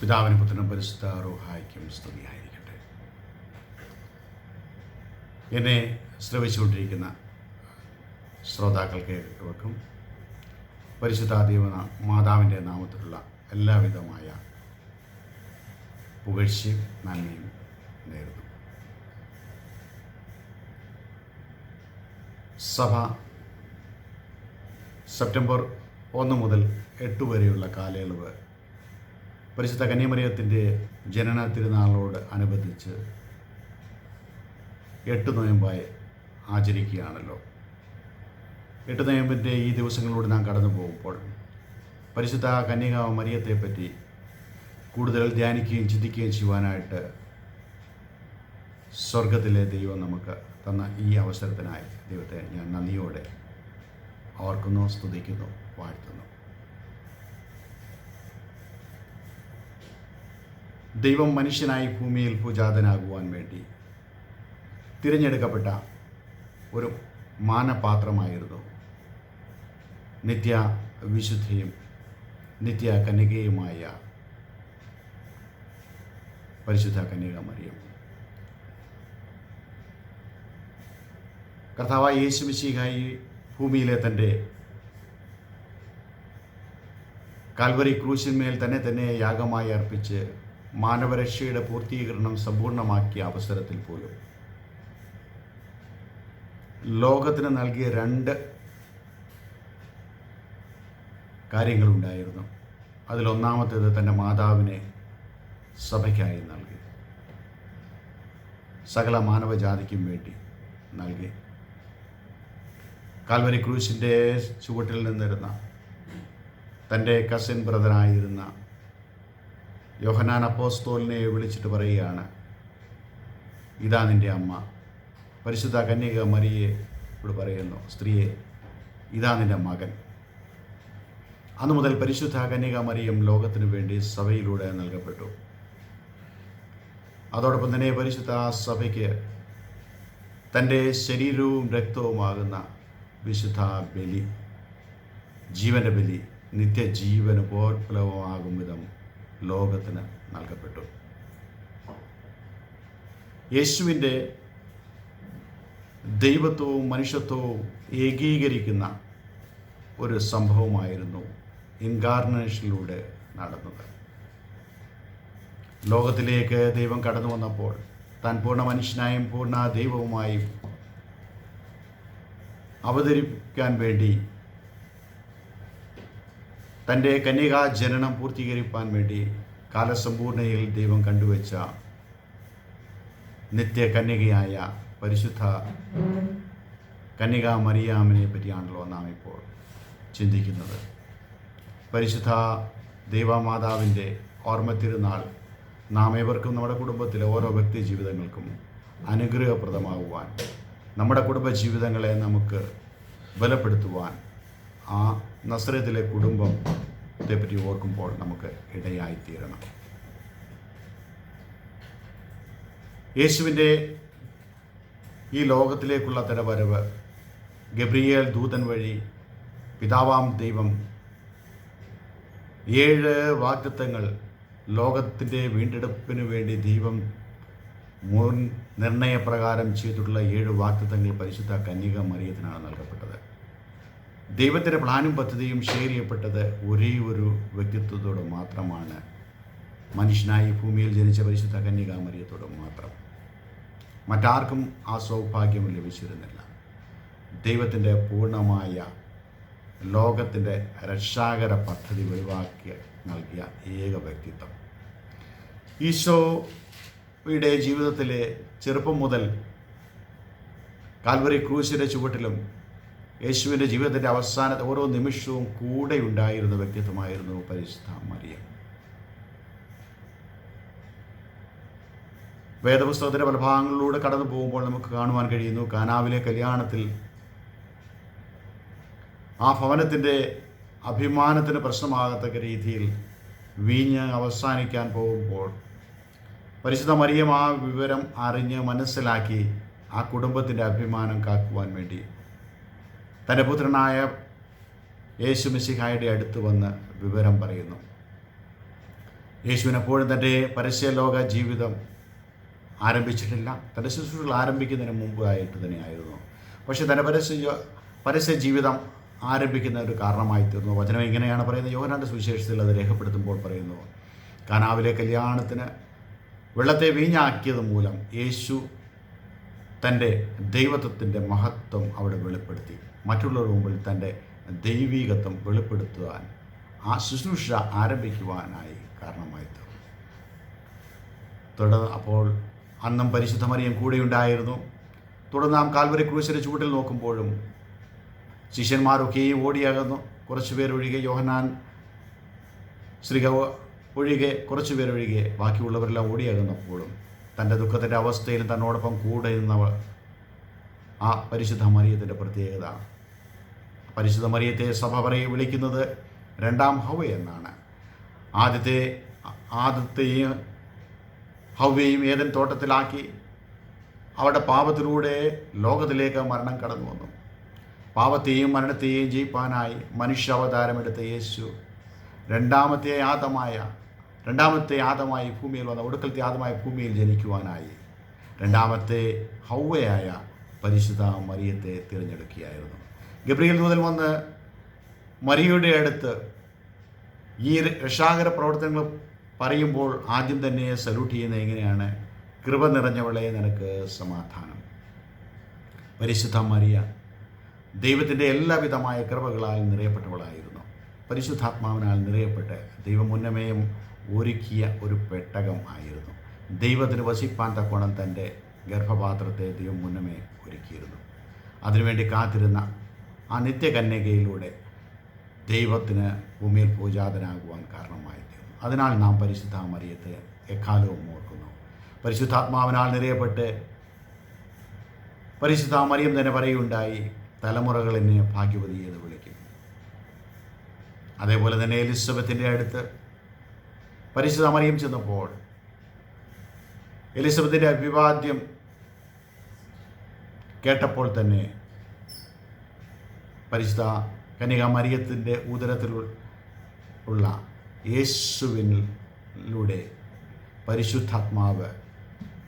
പിതാവിനും പുത്രനും പരിശുദ്ധ റൂഹായ്ക്കും സ്തുതിയായിരിക്കട്ടെ. എന്നെ ശ്രവിച്ചുകൊണ്ടിരിക്കുന്ന ശ്രോതാക്കൾക്ക് ഏവർക്കും പരിശുദ്ധ ദൈവന മാതാവിന്റെ നാമത്തിലുള്ള എല്ലാവിധമായ പുകഴ്ചയും നന്മയും നേരുന്നു. സഭ സെപ്റ്റംബർ ഒന്ന് മുതൽ എട്ട് വരെയുള്ള കാലയളവ് പരിശുദ്ധ കന്യമറിയത്തിന്റെ ജനന തിരുനാളോട് അനുബന്ധിച്ച് എട്ട് നോയമ്പായി ആചരിക്കുകയാണല്ലോ. എട്ട് നോയമ്പിന്റെ ഈ ദിവസങ്ങളിലൂടെ നാം കടന്നു പോകുമ്പോൾ പരിശുദ്ധ കന്യക മറിയത്തെപ്പറ്റി കൂടുതൽ ധ്യാനിക്കുകയും ചിന്തിക്കുകയും ചെയ്യുവാനായിട്ട് സ്വർഗത്തിലെ ദൈവം നമുക്ക് തന്ന ഈ അവസരത്തിനായി ദൈവത്തെ ഞാൻ നന്ദിയോടെ ഓർക്കുന്നു സ്തുതിക്കുന്നു വാഴ്ത്തുന്നു. ദൈവം മനുഷ്യനായി ഭൂമിയിൽ പൂജാതനാകുവാൻ വേണ്ടി തിരഞ്ഞെടുക്കപ്പെട്ട ഒരു മാനപാത്രമായിരുന്നു നിത്യ വിശുദ്ധയും നിത്യ കന്യകയുമായ പരിശുദ്ധ കന്യക മറിയം. കർത്താവായ യേശു മിശിഹായി ഭൂമിയിലെ തന്റെ കാൽവരി ക്രൂശിന്മേൽ തന്നെ തന്നെ യാഗമായി അർപ്പിച്ച് മാനവരക്ഷയുടെ പൂർത്തീകരണം സമ്പൂർണമാക്കിയ അവസരത്തിൽ പോലും. ലോകത്തിന് നൽകിയ രണ്ട് കാര്യങ്ങളുണ്ടായിരുന്നു. അതിലൊന്നാമത്തേത് തന്റെ മാതാവിനെ സഭയ്ക്കായി നൽകി. സകല മാനവജാതിക്കും വേണ്ടി നൽകി. കാൽവരി ക്രൂസിന്റെ ചുവട്ടിൽ നിന്നിരുന്ന തന്റെ കസിൻ ബ്രദറായിരുന്ന യോഹനാൻ അപ്പോസ്തോലിനെ വിളിച്ചിട്ട് പറയുകയാണ് ഇതാ നിന്റെ അമ്മ. പരിശുദ്ധ കന്യക മരിയെ ഇവിടെ പറയുന്നു സ്ത്രീയെ ഇതാ നിന്റെ മകൻ. അന്നു മുതൽ പരിശുദ്ധ കന്യക മറിയം ലോകത്തിനു വേണ്ടി സഭയിലൂടെ നൽകപ്പെട്ടു. അതോടൊപ്പം തന്നെ പരിശുദ്ധ സഭയ്ക്ക് തന്റെ ശരീരവും രക്തവുമാകുന്ന വിശുദ്ധ ബലി ജീവന്റെ ബലി നിത്യജീവന് പോലവുമാകും വിധം ലോകത്തിന് നൽകപ്പെട്ടു. യേശുവിന്റെ ദൈവത്വവും മനുഷ്യത്വവും ഏകീകരിക്കുന്ന ഒരു സംഭവമായിരുന്നു ഇൻകാർണേഷനിലൂടെ നടന്നത്. ലോകത്തിലേക്ക് ദൈവം കടന്നു വന്നപ്പോൾ താൻ പൂർണ മനുഷ്യനായും പൂർണ ദൈവവുമായും അവതരിപ്പിക്കാൻ വേണ്ടി തന്റെ കന്യകാ ജനനം പൂർത്തീകരിക്കാൻ വേണ്ടി കാലസമ്പൂർണയിൽ ദൈവം കണ്ടുവച്ച നിത്യ കന്യകയായ പരിശുദ്ധ കന്യക മറിയാമിനെ പറ്റിയാണല്ലോ നാം ഇപ്പോൾ ചിന്തിക്കുന്നത്. പരിശുദ്ധ ദൈവമാതാവിന്റെ ഓർമ്മ തിരുനാൾ നാം ഏവർക്കും നമ്മുടെ കുടുംബത്തിലെ ഓരോ വ്യക്തി ജീവിതങ്ങൾക്കും അനുഗ്രഹപ്രദമാകുവാൻ നമ്മുടെ കുടുംബ ജീവിതങ്ങളെ നമുക്ക് ബലപ്പെടുത്തുവാൻ ആ നസ്രത്തിലെ കുടുംബത്തെ പറ്റി ഓർക്കുമ്പോൾ നമുക്ക് ഇടയായിത്തീരണം. യേശുവിന്റെ ഈ ലോകത്തിലേക്കുള്ള തിരവരവ് ഗബ്രിയേൽ ദൂതൻ വഴി പിതാവാം ദൈവം ഏഴ് വാഗ്ദത്തങ്ങൾ ലോകത്തിന്റെ വീണ്ടെടുപ്പിന് വേണ്ടി ദൈവം മുൻ നിർണയപ്രകാരം ചെയ്തിട്ടുള്ള ഏഴ് വാഗ്ദത്തങ്ങൾ പരിശുദ്ധ കന്യക മറിയത്തിനാണ് നൽകപ്പെട്ടത്. ദൈവത്തിന്റെ പ്ലാനും പദ്ധതിയും ഷെയർ ചെയ്യപ്പെട്ടത് ഒരേ ഒരു വ്യക്തിത്വത്തോട് മാത്രമാണ്. മനുഷ്യനായി ഭൂമിയിൽ ജനിച്ച പരിശുദ്ധ കന്യകാമരിയത്തോട് മാത്രം. മറ്റാർക്കും ആ സൗഭാഗ്യം ലഭിച്ചിരുന്നില്ല. ദൈവത്തിന്റെ പൂർണമായ ലോകത്തിന്റെ രക്ഷാകര പദ്ധതി വെളിവാക്കി നൽകിയ ഏക വ്യക്തിത്വം. ഈശോയുടെ ജീവിതത്തിലെ ചെറുപ്പം മുതൽ കാൽവറി ക്രൂശിന്റെ ചുവട്ടിലും യേശുവിന്റെ ജീവിതത്തിന്റെ അവസാനത്തെ ഓരോ നിമിഷവും കൂടെ ഉണ്ടായിരുന്ന വ്യക്തിത്വമായിരുന്നു പരിശുദ്ധ മറിയം. വേദപുസ്തകത്തിന്റെ പല ഭാഗങ്ങളിലൂടെ കടന്നു പോകുമ്പോൾ നമുക്ക് കാണുവാൻ കഴിയുന്നു കാനാവിലെ കല്യാണത്തിൽ ആ ഭവനത്തിന്റെ അഭിമാനത്തിന് പ്രശ്നമാകത്തക്ക രീതിയിൽ വീഞ്ഞ് അവസാനിക്കാൻ പോകുമ്പോൾ പരിശുദ്ധ മറിയം ആ വിവരം അറിഞ്ഞ് മനസ്സിലാക്കി ആ കുടുംബത്തിന്റെ അഭിമാനം കാക്കുവാൻ വേണ്ടി തന്റെ പുത്രനായ യേശു മിശിഹായുടെ അടുത്ത് വന്ന് വിവരം പറയുന്നു. യേശുവിനെപ്പോഴും തന്റെ പരസ്യലോക ജീവിതം ആരംഭിച്ചിട്ടില്ല. തന്റെ ശുശ്രൂഷകൾ ആരംഭിക്കുന്നതിന് മുമ്പായിട്ട് തന്നെയായിരുന്നു. പക്ഷേ തന്റെ പരസ്യ പരസ്യ ജീവിതം ആരംഭിക്കുന്ന ഒരു കാരണമായി തീർന്നു. വചനം ഇങ്ങനെയാണ് പറയുന്നത്. യോഹനാന്റെ സുവിശേഷത്തിൽ അത് രേഖപ്പെടുത്തുമ്പോൾ പറയുന്നു കാനാവിലെ കല്യാണത്തിന് വെള്ളത്തെ വീഞ്ഞാക്കിയത് മൂലം യേശു തന്റെ ദൈവത്വത്തിന്റെ മഹത്വം അവിടെ വെളിപ്പെടുത്തി. മറ്റുള്ളവരുടെ മുമ്പിൽ തന്റെ ദൈവീകത്വം വെളിപ്പെടുത്തുവാൻ ആ ശുശ്രൂഷ ആരംഭിക്കുവാനായി കാരണമായി തീർന്നു തുടർന്ന് അപ്പോൾ അന്നം പരിശുദ്ധമറിയം കൂടെയുണ്ടായിരുന്നു. തുടർന്ന് നാം കാൽവരി ക്രൂശിന്റെ ചൂട്ടിൽ നോക്കുമ്പോഴും ശിഷ്യന്മാരൊക്കെയും ഓടിയാകുന്നു കുറച്ച് പേരൊഴികെ യോഹനാൻ ശ്രീക ഒഴികെ കുറച്ച് പേരൊഴികെ ബാക്കിയുള്ളവരെല്ലാം ഓടിയാകുന്നപ്പോഴും തന്റെ ദുഃഖത്തിന്റെ അവസ്ഥയിൽ തന്നോടൊപ്പം കൂടെ നിന്നവർ ആ പരിശുദ്ധ മറിയത്തിന്റെ പ്രത്യേകത. പരിശുദ്ധ മറിയത്തെ സഭ പറയെ വിളിക്കുന്നത് രണ്ടാം ഹവ എന്നാണ്. ആദ്യത്തെ ആദ്യത്തെയും ഹവ്യയും ഏതൻ തോട്ടത്തിലാക്കി അവരുടെ പാപത്തിലൂടെ ലോകത്തിലേക്ക് മരണം കടന്നു വന്നു. പാപത്തെയും മരണത്തെയും ജയിപ്പാനായി മനുഷ്യാവതാരമെടുത്ത യേശു രണ്ടാമത്തെ ആദമായ രണ്ടാമത്തെ ആദമായി ഭൂമിയിൽ വന്ന ഒടുക്കലത്തെ ആദമായ ഭൂമിയിൽ ജനിക്കുവാനായി. രണ്ടാമത്തെ ഹൗവയായ പരിശുദ്ധ മറിയത്തെ തിരഞ്ഞെടുക്കുകയായിരുന്നു. ഗബ്രിയൽ മുതൽ വന്ന് മറിയയുടെ അടുത്ത് ഈ രക്ഷാകര പ്രവർത്തനങ്ങൾ പറയുമ്പോൾ ആദ്യം തന്നെ സല്യൂട്ട് ചെയ്യുന്നത് എങ്ങനെയാണ്? കൃപ നിറഞ്ഞവളെ നിനക്ക് സമാധാനം. പരിശുദ്ധ മറിയ ദൈവത്തിന്റെ എല്ലാവിധമായ കൃപകളാൽ നിറയപ്പെട്ടവളായിരുന്നു. പരിശുദ്ധാത്മാവിനാൽ നിറയപ്പെട്ട് ദൈവമുന്നമയം ഒരുക്കിയ ഒരു പെട്ടകം ആയിരുന്നു. ദൈവത്തിന് വസിപ്പാൻ തക്കോണം തന്റെ ഗർഭപാത്രത്തെ ദൈവം മുന്നമേ ഒരുക്കിയിരുന്നു. അതിനുവേണ്ടി കാത്തിരുന്ന ആ നിത്യകന്യകയിലൂടെ ദൈവത്തിന് ഭൂമിയിൽ പൂജാതനാകുവാൻ കാരണമായി തീർന്നു. അതിനാൽ നാം പരിശുദ്ധ മറിയത്തെ എക്കാലവും ഓർക്കുന്നു. പരിശുദ്ധാത്മാവിനാൽ നിറയപ്പെട്ട് പരിശുദ്ധ മറിയം തന്നെ പറയുണ്ടായി തലമുറകൾ എന്നെ ഭാഗ്യവതി എന്ന് വിളിക്കും അതേപോലെ തന്നെ എലിസബത്തിന്റെ അടുത്ത് പരിശുദ്ധ മറിയം ചെന്നപ്പോൾ എലിസബത്തിന്റെ അഭിവാദ്യം കേട്ടപ്പോൾ തന്നെ പരിശുദ്ധ കനിക മരിയത്തിന്റെ ഉദരത്തിൽ ഉള്ള യേശുവിനിലൂടെ പരിശുദ്ധാത്മാവ്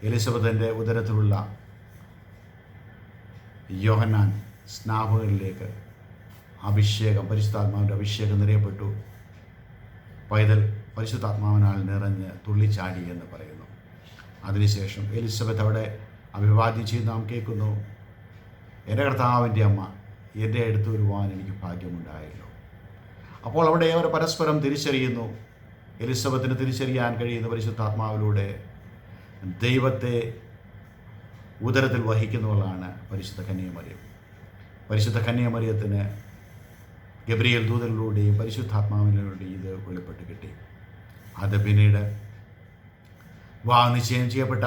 എലിസബത്തിന്റെ ഉദരത്തിലുള്ള യോഹന്നാൻ സ്നാപകരിലേക്ക് അഭിഷേകം പരിശുദ്ധാത്മാവിന്റെ അഭിഷേകം നിറയപ്പെട്ടു. പൈതൽ പരിശുദ്ധാത്മാവിനാൽ നിറഞ്ഞ് തുള്ളിച്ചാടി എന്ന് പറയുന്നു. അതിനുശേഷം എലിസബത്ത് അവിടെ അഭിവാദ്യം ചെയ്ത് നാം കേൾക്കുന്നു എന്റെ കർത്താവിന്റെ അമ്മ എന്റെ അടുത്ത് വരുവാൻ എനിക്ക് ഭാഗ്യമുണ്ടായല്ലോ. അപ്പോൾ അവിടെ അവർ പരസ്പരം തിരിച്ചറിയുന്നു എലിസബത്തിന് തിരിച്ചറിയാൻ കഴിയുന്ന പരിശുദ്ധാത്മാവിലൂടെ ദൈവത്തെ ഉദരത്തിൽ വഹിക്കുന്നവളാണ് പരിശുദ്ധ കന്യാമറിയം. പരിശുദ്ധ കന്യാമറിയത്തിന് ഗബ്രിയൽ ദൂതലിലൂടെയും പരിശുദ്ധാത്മാവിലൂടെയും ഇത് വെളിപ്പെട്ട് കിട്ടി. അത് പിന്നീട് വിവാഹ നിശ്ചയം ചെയ്യപ്പെട്ട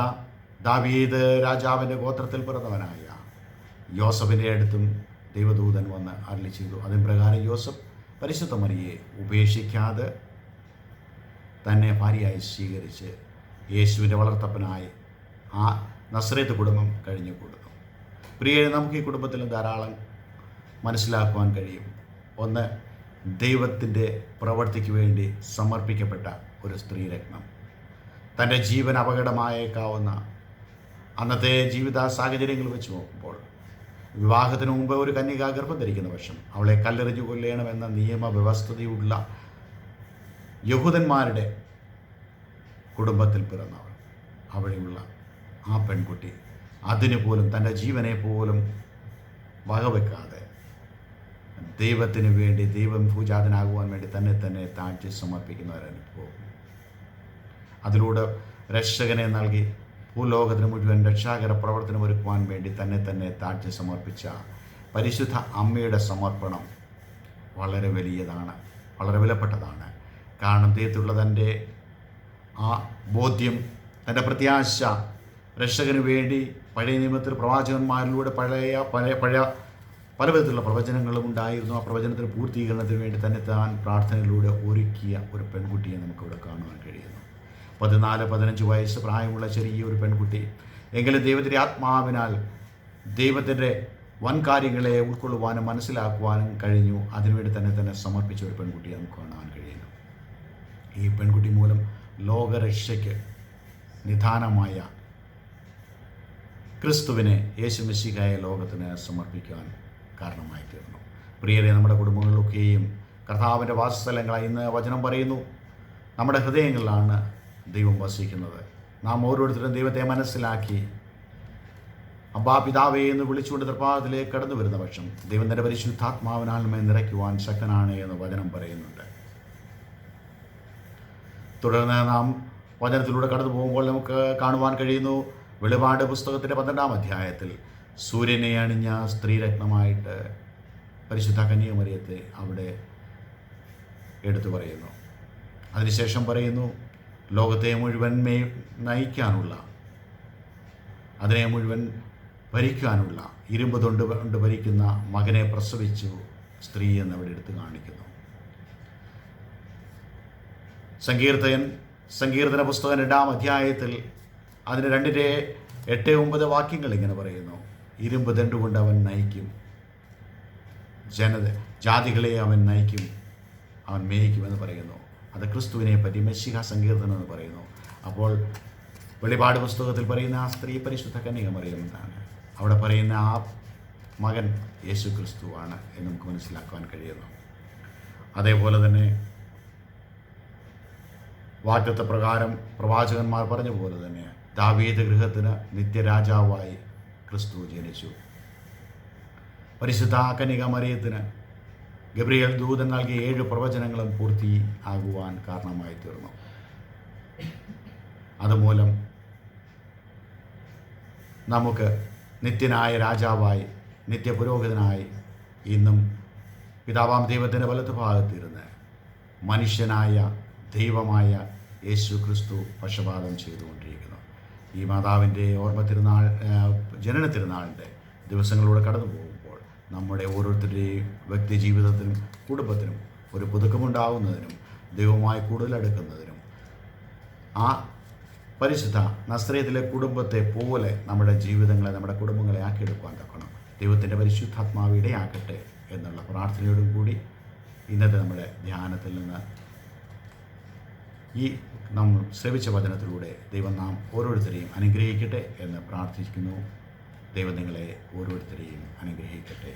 ദാവീദ് രാജാവിന്റെ ഗോത്രത്തിൽ പിറന്നവനായ യോസഫിന്റെ അടുത്തും ദൈവദൂതൻ വന്ന് അരളി ചെയ്തു. അതിന് പ്രകാരം യോസഫ് പരിശുദ്ധ മറിയെ ഉപേക്ഷിക്കാതെ തന്നെ ഭാര്യയായി സ്വീകരിച്ച് യേശുവിന്റെ വളർത്തപ്പനായി ആ നസ്രേത്ത് കുടുംബം കഴിഞ്ഞു കൊടുത്തു. പ്രിയ നമുക്ക് ഈ കുടുംബത്തിൽ ധാരാളം മനസ്സിലാക്കുവാൻ കഴിയും. ഒന്ന് ദൈവത്തിന്റെ പ്രവൃത്തിക്ക് വേണ്ടി സമർപ്പിക്കപ്പെട്ട ഒരു സ്ത്രീരത്നം. തന്റെ ജീവൻ അപകടമായേക്കാവുന്ന അന്നത്തെ ജീവിത സാഹചര്യങ്ങൾ വെച്ച് നോക്കുമ്പോൾ വിവാഹത്തിന് മുമ്പ് ഒരു കന്യക ഗർഭം ധരിക്കുന്ന പക്ഷം അവളെ കല്ലെറിഞ്ഞു കൊല്ലണമെന്ന നിയമവ്യവസ്ഥതയുള്ള യഹൂദന്മാരുടെ കുടുംബത്തിൽ പിറന്നവൾ. അവിടെയുള്ള ആ പെൺകുട്ടി അതിനു പോലും തന്റെ ജീവനെ പോലും വകവെക്കാതെ ദൈവത്തിന് വേണ്ടി ദൈവം പൂജാതനാകുവാൻ വേണ്ടി തന്നെ തന്നെ താഴ്ച സമർപ്പിക്കുന്ന ഒരനുഭവം അതിലൂടെ രക്ഷകനെ നൽകി ഭൂലോകത്തിന് മുഴുവൻ രക്ഷാകര പ്രവർത്തനം ഒരുക്കുവാൻ വേണ്ടി തന്നെ തന്നെ താഴ്ച സമർപ്പിച്ച പരിശുദ്ധ അമ്മയുടെ സമർപ്പണം വളരെ വലിയതാണ് വളരെ വിലപ്പെട്ടതാണ്. കാരണം ദൈവത്തിലുള്ള തന്റെ ആ ബോധ്യം തന്റെ പ്രത്യാശ രക്ഷകന് വേണ്ടി പഴയ നിയമത്തിൽ പ്രവാചകന്മാരിലൂടെ പഴയ പഴയ പഴയ പല വിധത്തിലുള്ള പ്രവചനങ്ങളും ഉണ്ടായിരുന്നു. ആ പ്രവചനത്തിന് പൂർത്തീകരണത്തിന് വേണ്ടി തന്നെ താൻ പ്രാർത്ഥനയിലൂടെ ഒരുക്കിയ ഒരു പെൺകുട്ടിയെ നമുക്കിവിടെ കാണുവാൻ കഴിയുന്നു. പതിനാല് പതിനഞ്ച് വയസ്സ് പ്രായമുള്ള ചെറിയൊരു പെൺകുട്ടി. എങ്കിലും ദൈവത്തിന്റെ ആത്മാവിനാൽ ദൈവത്തിന്റെ വൻ കാര്യങ്ങളെ ഉൾക്കൊള്ളുവാനും മനസ്സിലാക്കുവാനും കഴിഞ്ഞു. അതിനുവേണ്ടി തന്നെ തന്നെ സമർപ്പിച്ച ഒരു പെൺകുട്ടിയെ നമുക്ക് കാണാൻ കഴിയുന്നു. ഈ പെൺകുട്ടി മൂലം ലോകരക്ഷയ്ക്ക് നിധാനമായ ക്രിസ്തുവിനെ യേശു മെസ്സിഹായ ലോകത്തിന് സമർപ്പിക്കുവാൻ കാരണമായി തീർന്നു. പ്രിയരെ നമ്മുടെ കുടുംബങ്ങളിലൊക്കെയും കർത്താവിന്റെ വാസസ്ഥലങ്ങളായി ഇന്ന് വചനം പറയുന്നു. നമ്മുടെ ഹൃദയങ്ങളിലാണ് ദൈവം വസിക്കുന്നത്. നാം ഓരോരുത്തരും ദൈവത്തെ മനസ്സിലാക്കി. അബ്ബാ പിതാവേ എന്ന് വിളിച്ചുകൊണ്ട് തൃപ്പാദത്തിലേക്ക് കടന്നു വരുന്ന പക്ഷം ദൈവം തന്റെ പരിശുദ്ധാത്മാവിനാൽ മേ നിറയ്ക്കുവാൻ ശക്തനാണ് എന്ന് വചനം പറയുന്നുണ്ട്. തുടർന്ന് നാം വചനത്തിലൂടെ കടന്നു പോകുമ്പോൾ നമുക്ക് കാണുവാൻ കഴിയുന്നു വെളിപാട് പുസ്തകത്തിന്റെ പന്ത്രണ്ടാം അധ്യായത്തിൽ സൂര്യനെ അണിഞ്ഞ സ്ത്രീരത്നമായിട്ട് പരിശുദ്ധ കന്യാമറിയത്തെ അവിടെ എടുത്തു പറയുന്നു. അതിനുശേഷം പറയുന്നു ലോകത്തെ മുഴുവൻ മേ നയിക്കാനുള്ള അതിനെ മുഴുവൻ ഭരിക്കാനുള്ള ഇരുമ്പ് തൊണ്ട് കൊണ്ട് ഭരിക്കുന്ന മകനെ പ്രസവിച്ചു സ്ത്രീ എന്ന് അവിടെ എടുത്ത് കാണിക്കുന്നു. സങ്കീർത്തകൻ സങ്കീർത്തന പുസ്തകം രണ്ടാം അധ്യായത്തിൽ അതിന് രണ്ടിന്റെ എട്ട് ഒമ്പത് വാക്യങ്ങൾ ഇങ്ങനെ പറയുന്നു. ഇരുമ്പ് ദണ്ടുകൊണ്ട് അവൻ നയിക്കും. ജനത ജാതികളെ അവൻ നയിക്കും. അവൻ മേയിക്കുമെന്ന് പറയുന്നു. അത് ക്രിസ്തുവിനെ പറ്റി മെസ്സിഹ സങ്കീർത്തനം എന്ന് പറയുന്നു. അപ്പോൾ വെളിപാട് പുസ്തകത്തിൽ പറയുന്ന ആ സ്ത്രീ പരിശുദ്ധ കന്യക മറിയുമെന്നാണ് അവിടെ പറയുന്ന ആ മകൻ യേശു ക്രിസ്തുവാണ് എന്ന് നമുക്ക് മനസ്സിലാക്കുവാൻ കഴിയുന്നു. അതേപോലെ തന്നെ വാറ്റത്ത പ്രകാരം പ്രവാചകന്മാർ പറഞ്ഞ പോലെ തന്നെ ദാവീദ് ഗൃഹത്തിന് നിത്യരാജാവായി ക്രിസ്തു ജനിച്ചു. പരിശുദ്ധ കന്യക മറിയത്തിന് ഗബ്രിയേൽ ദൂതൻ നൽകിയ ഏഴ് പ്രവചനങ്ങളും പൂർത്തി ആകുവാൻ കാരണമായി തീർന്നു. അതുമൂലം നമുക്ക് നിത്യനായ രാജാവായി നിത്യപുരോഹിതനായി ഇന്നും പിതാവാം ദൈവത്തിന്റെ വലത്ത് ഭാഗത്തിരുന്ന് മനുഷ്യനായ ദൈവമായ യേശു ക്രിസ്തു പക്ഷപാതം ചെയ്തുകൊണ്ടിരിക്കുന്നു. ഈ മാതാവിന്റെ ഓർമ്മ തിരുനാൾ ജനന തിരുനാളിന്റെ ദിവസങ്ങളിലൂടെ കടന്നു പോകുമ്പോൾ നമ്മുടെ ഓരോരുത്തരുടെയും വ്യക്തി ജീവിതത്തിനും കുടുംബത്തിനും ഒരു പുതുക്കമുണ്ടാവുന്നതിനും ദൈവമായി കൂടുതൽ അടുക്കുന്നതിനും ആ പരിശുദ്ധ നസ്രയത്തിലെ കുടുംബത്തെ പോലെ നമ്മുടെ ജീവിതങ്ങളെ നമ്മുടെ കുടുംബങ്ങളെ ആക്കിയെടുക്കുവാൻ തക്കണം ദൈവത്തിന്റെ പരിശുദ്ധാത്മാവിടെ ആക്കട്ടെ എന്നുള്ള പ്രാർത്ഥനയോടും കൂടി ഇന്നത്തെ നമ്മുടെ ധ്യാനത്തിൽ നിന്ന് ഈ നമ്മൾ ശ്രവിച്ച വചനത്തിലൂടെ ദൈവം നാം ഓരോരുത്തരെയും അനുഗ്രഹിക്കട്ടെ എന്ന് പ്രാർത്ഥിക്കുന്നു. ദൈവം നിങ്ങളെ ഓരോരുത്തരെയും അനുഗ്രഹിക്കട്ടെ